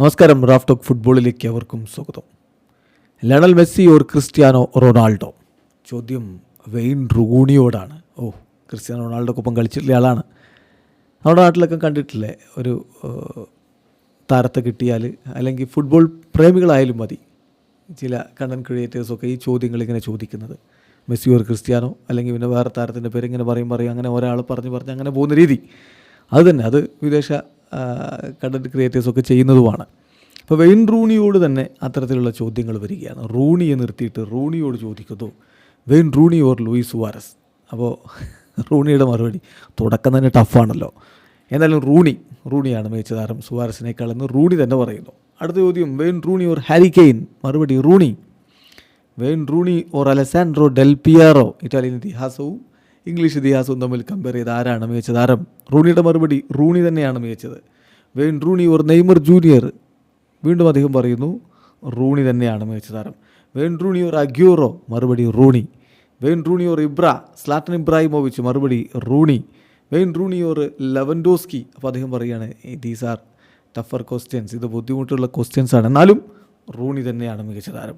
നമസ്കാരം Raf talk ഫുട്ബോളിലേക്ക് അവർക്കും സ്വാഗതം. Lionel Messi or Cristiano Ronaldo? ചോദ്യം വെയിൻ റൂണിയോടാണ്. ഓ ക്രിസ്ത്യാനോ റൊണാൾഡോക്കൊപ്പം കളിച്ചിട്ടുള്ള ആളാണ്. നമ്മുടെ നാട്ടിലൊക്കെ കണ്ടിട്ടില്ലേ ഒരു താരത്തെ കിട്ടിയാൽ അല്ലെങ്കിൽ ഫുട്ബോൾ പ്രേമികളായാലും മതി. ചില കണ്ടന്റ് ക്രിയേറ്റേഴ്സൊക്കെ ഈ ചോദ്യങ്ങൾ ഇങ്ങനെ ചോദിക്കുന്നത്. മെസ്സി ഓർ ക്രിസ്ത്യാനോ അല്ലെങ്കിൽ പിന്നെ വേറെ താരത്തിന്റെ പേര് ഇങ്ങനെ പറയും പറയും അങ്ങനെ ഒരാൾ പറഞ്ഞ് പറഞ്ഞ് അങ്ങനെ പോകുന്ന രീതി. അത് തന്നെ അത് വിദേശ കണ്ടന്റ് ക്രിയേറ്റേഴ്സൊക്കെ ചെയ്യുന്നതുമാണ്. അപ്പോൾ വെയിൻ റൂണിയോട് തന്നെ അത്തരത്തിലുള്ള ചോദ്യങ്ങൾ വരികയാണ്. റൂണിയെ നിർത്തിയിട്ട് റൂണിയോട് ചോദിക്കുന്നു Wayne Rooney or Luis Suarez അപ്പോൾ റൂണിയുടെ മറുപടി തുടക്കം തന്നെ ടഫാണല്ലോ എന്തായാലും റൂണി റൂണിയാണ് മികച്ച താരം സുവാരസിനേക്കാൾ എന്ന് റൂണി തന്നെ പറയുന്നു. അടുത്ത ചോദ്യം Wayne Rooney or Harry Kane? മറുപടി Rooney. Wayne Rooney or Alessandro Del Piero? Italian ഇതിഹാസവും English ഇതിഹാസവും തമ്മിൽ കമ്പയർ ചെയ്ത് ആരാണ് മികച്ച താരം റൂണിയുടെ മറുപടി റൂണി തന്നെയാണ് മികച്ചത്. Wayne Rooney or Neymar junior? വീണ്ടും അദ്ദേഹം പറയുന്നു റൂണി തന്നെയാണ് മികച്ച താരം. Wayne Rooney or Aguero? മറുപടി Rooney. Wayne Rooney or Ibra Zlatan Ibrahimovic മറുപടി Rooney. Wayne Rooney or Lewandowski? അപ്പോൾ അദ്ദേഹം പറയുകയാണ് ദീസ് ആർ ടഫർ ക്വസ്റ്റ്യൻസ് ഇത് ബുദ്ധിമുട്ടുള്ള ക്വസ്റ്റ്യൻസ് ആണ്. എന്നാലും റൂണി തന്നെയാണ് മികച്ച താരം.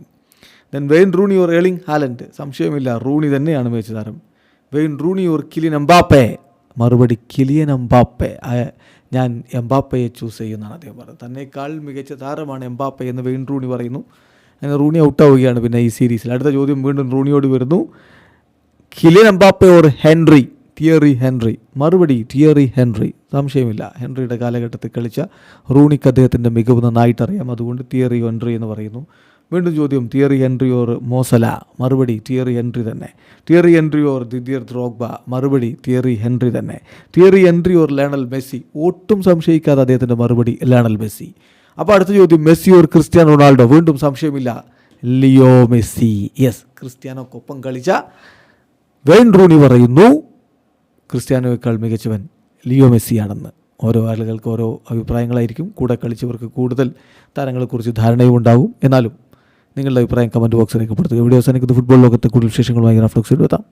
Then Wayne Rooney or Erling Haaland? സംശയമില്ല റൂണി തന്നെയാണ് മികച്ച താരം. Wayne Rooney or Kylian Mbappe? മറുപടി കിലിയൻ എംബാപ്പെ. ഞാൻ എംബാപ്പയെ ചൂസ് ചെയ്യുന്നതാണ് അദ്ദേഹം പറഞ്ഞത്. തന്നേക്കാൾ മികച്ച താരമാണ് എംബാപ്പെ എന്ന് വെയിൻ റൂണി പറയുന്നു. അങ്ങനെ റൂണി ഔട്ടാവുകയാണ് പിന്നെ ഈ സീരീസിൽ അടുത്ത ചോദ്യം വീണ്ടും റൂണിയോട് വരുന്നു. Kylian Mbappe or Henry? Thierry Henry. മറുപടി തിയറി ഹെൻറി. സംശയമില്ല. ഹെൻറിയുടെ കാലഘട്ടത്തിൽ കളിച്ച റൂണിക്ക് അദ്ദേഹത്തിന്റെ മികവ് നന്നായിട്ടറിയാം. അതുകൊണ്ട് തിയറി ഹെൻറി എന്ന് പറയുന്നു. വീണ്ടും ചോദ്യം തിയറി എൻട്രി ഓർ മോസല? മറുപടി തിയറി എൻട്രി തന്നെ. Thierry Henry or Didier Drogba? മറുപടി തിയറി ഹെൻറി തന്നെ. Thierry Henry or Lionel Messi? ഒട്ടും സംശയിക്കാതെ അദ്ദേഹത്തിന്റെ മറുപടി ലേണൽ മെസ്സി. അപ്പോൾ അടുത്ത ചോദ്യം മെസ്സി ഓർ ക്രിസ്ത്യാനോ റൊണാൾഡോ? വീണ്ടും സംശയമില്ല. Leo Messi. യെസ് ക്രിസ്ത്യാനോക്കൊപ്പം കളിച്ച വെയിൻ റൂണി പറയുന്നു ക്രിസ്ത്യാനോയേക്കാൾ മികച്ചവൻ ലിയോ മെസ്സിയാണെന്ന്. ഓരോ ആളുകൾക്ക് ഓരോ അഭിപ്രായങ്ങളായിരിക്കും. കൂടെ കളിച്ചവർക്ക് കൂടുതൽ താരങ്ങളെക്കുറിച്ച് ധാരണയും ഉണ്ടാകും എന്നാലും നിങ്ങളുടെ അഭിപ്രായം കമന്റ് ബോക്സിൽ രേഖപ്പെടുത്തുക. വീഡിയോ എനിക്ക് ഫുട്ബോൾ ലോകത്തെ കൂടുതൽ വിശേഷങ്ങളുമായി ഗ്രാഫ്ലോക്സിൽ എത്താം